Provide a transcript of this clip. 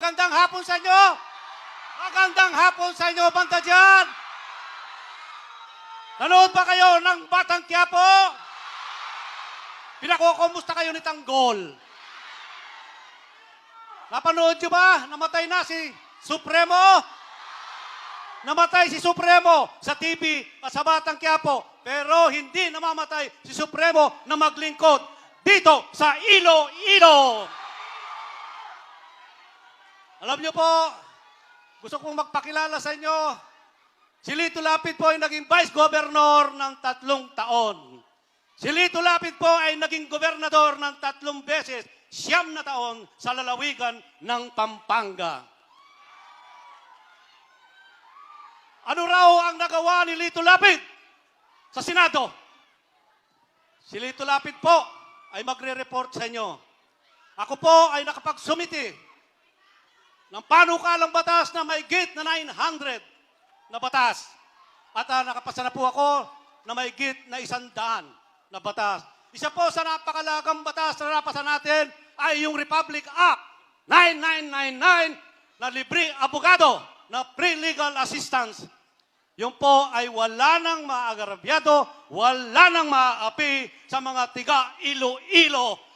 Magandang hapon sa inyo! Magandang hapon sa inyo, banda dyan! Nanood ba kayo ng Batang Quiapo? Pinakukumusta kayo ni Tanggol? Napanood nyo ba? Namatay na si Supremo? Namatay si Supremo sa TV at sa Batang Quiapo. Pero hindi namamatay si Supremo na maglingkod dito sa Iloilo. Alam niyo po, gusto kong magpakilala sa inyo. Si Lito Lapid po ay naging Vice Governor ng tatlong taon. Si Lito Lapid po ay naging gobernador ng tatlong beses, siyam na taon sa lalawigan ng Pampanga. Ano raw ang nagawa ni Lito Lapid sa Senado? Si Lito Lapid po ay magre-report sa inyo. Ako po ay nakapagsumiti ng panukalang batas na may gate na 900 na batas. At ah, nakapasa na po ako na may gate na isandaan na batas. Isa po sa napakalagang batas na napasa natin ay yung Republic Act 9999 na libre abogado na pre-legal assistance. Yung po ay wala nang maagarabyado, wala nang maapi sa mga tiga Iloilo